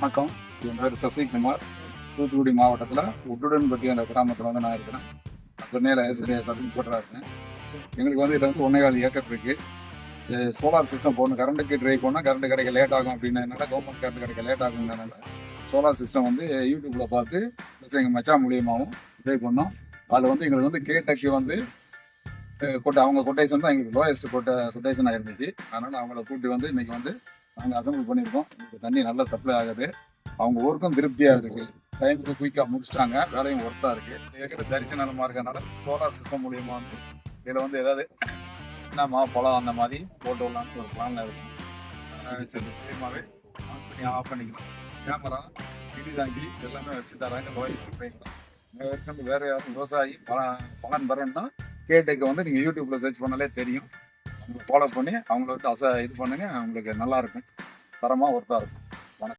வணக்கம். என் பேர் சசிகுமார். தூத்துக்குடி மாவட்டத்தில் உட்டுடன்பட்டி அந்த கிராமத்தில் வந்து நான் இருக்கிறேன். சென்னையில் ஆசிரியர் தரப்பு போட்டராக இருக்கேன் எங்களுக்கு வந்து இதில் வந்து ஒன்றே கால் ஏக்கர் இருக்குது சோலார் சிஸ்டம் போடணும். கரண்ட்டுக்கு ட்ரை பண்ணால் கரண்ட் கிடைக்க லேட் ஆகும் அப்படின்னதுனால கவர்மெண்ட் கரண்ட் கிடைக்க லேட் ஆகுங்கிறனால சோலார் சிஸ்டம் வந்து யூடியூப்பில் பார்த்து ப்ளஸ் எங்கள் மச்சா மூலியமாகவும் ட்ரை பண்ணோம். அதில் வந்து எங்களுக்கு வந்து கேட்டக்கு வந்து கொட்டை அவங்க கொட்டேஷன் தான் எங்களுக்கு லோயஸ்ட் கொட்டை கொட்டேஷனாக இருந்துச்சு. அதனால் அவங்கள கூட்டி வந்து இன்றைக்கி வந்து நாங்கள் அசம்பிள் பண்ணியிருக்கோம். இந்த தண்ணி நல்லா சப்ளை ஆகுது. அவங்க ஒர்க்கும் திருப்தியாக இருக்குது டைமுக்கு குயிக்காக முடிச்சிட்டாங்க. வேலையும் ஒர்த்தாக இருக்குது ஏற்கனவே தரிசன நிலமா இருக்கனால சோலார் சிஸ்டம் மூலியமாக வந்து இதில் வந்து ஏதாவது மா பழம் அந்த மாதிரி போட்டு விடலான்னு ஒரு பிளானில் இருக்கும். சரி மூலியமாகவே ஆன் பண்ணி ஆஃப் பண்ணிக்கலாம். கேமரா இடி தாங்கி எல்லாமே வச்சு தராங்க. லோயஸ்ட் பண்ணிக்கலாம் ஏற்கனவே வேறு யாரும் விவசாயி பலன் பலன் பெறணும்னா கேட்டுக்கு வந்து நீங்கள் யூடியூப்பில் சர்ச் பண்ணாலே தெரியும். ஃபாலோ பண்ணி அவங்கள வந்து அச இது பண்ணுங்க அவங்களுக்கு நல்லா இருக்கும். தரமாக ஒர்த்தாக இருக்கும்.